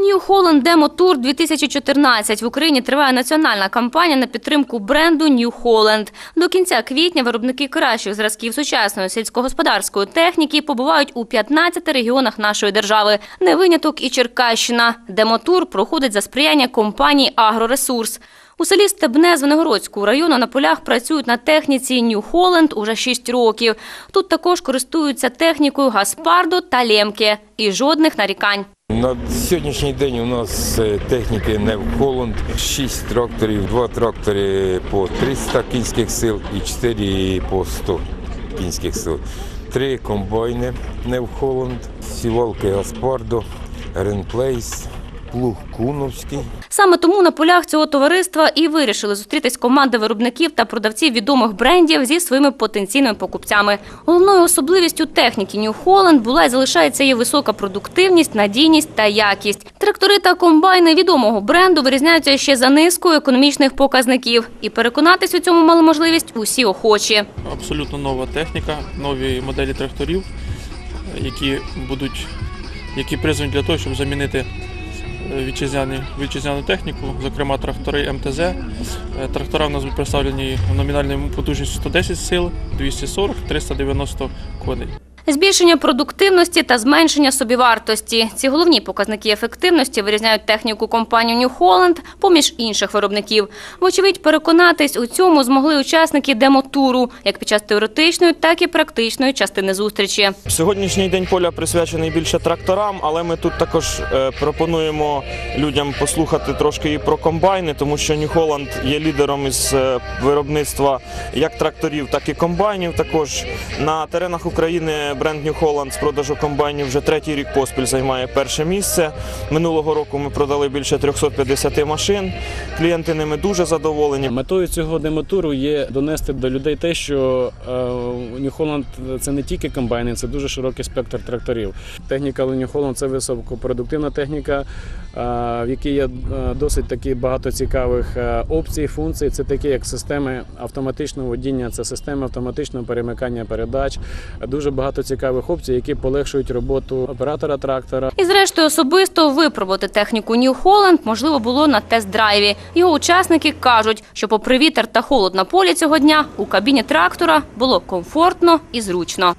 Holland Demo Tour 2014 в Україні триває національна кампанія на підтримку бренду New Holland. До кінця квітня виробники кращих зразків сучасної сільськогосподарської техніки побувають у 15 регіонах нашої держави. Не виняток і Черкащина. Демотур проходить за сприяння компанії Агроресурс. У селі Стебне Звенигородського району на полях працюють на техніці New Holland уже 6 років. Тут також користуються технікою Гаспардо та Лемке. І жодних нарікань. На сьогоднішній день у нас е, техніки не в Холланд, 6 тракторів, 2 трактори по 300 кінських сил і 4 по 100 кінських сил. Три комбайни не в Холланд, сівалки Гаспардо, Ренплейс, плуг Куновський. Саме тому на полях цього товариства і вирішили зустрітись команди виробників та продавців відомих брендів зі своїми потенційними покупцями. Головною особливістю техніки New Holland була і залишається її висока продуктивність, надійність та якість. Трактори та комбайни відомого бренду вирізняються ще за низкою економічних показників. І переконатись у цьому мали можливість усі охочі. абсолютно нова техніка, нові моделі тракторів, які будуть які призвані для того, щоб замінити е, вітчизняні, вітчизняну техніку, зокрема трактори МТЗ. Е, Трактора в нас представлені номінальною потужністю 110 сил, 240, 390 коней. Збільшення продуктивності та зменшення собівартості. Ці головні показники ефективності вирізняють техніку компанії New Holland поміж інших виробників. Вочевидь, переконатись у цьому змогли учасники демотуру, як під час теоретичної, так і практичної частини зустрічі. Сьогоднішній день поля присвячений більше тракторам, але ми тут також е, пропонуємо людям послухати трошки і про комбайни, тому що New Holland є лідером із е, виробництва як тракторів, так і комбайнів. Також на теренах України бренд New Holland з продажу комбайнів вже третій рік поспіль займає перше місце. Минулого року ми продали більше 350 машин. Клієнти ними дуже задоволені. Метою цього демотуру є донести до людей те, що е, New Holland – це не тільки комбайни, це дуже широкий спектр тракторів. Техніка New Holland – це високопродуктивна техніка, е, в якій є е, досить таки багато цікавих опцій, функцій. Це такі, як системи автоматичного водіння, це системи автоматичного перемикання передач. Дуже багато цікавих опцій, які полегшують роботу оператора трактора. І зрештою особисто випробувати техніку New Holland можливо було на тест-драйві. Його учасники кажуть, що попри вітер та холод на полі цього дня у кабіні трактора було комфортно і зручно.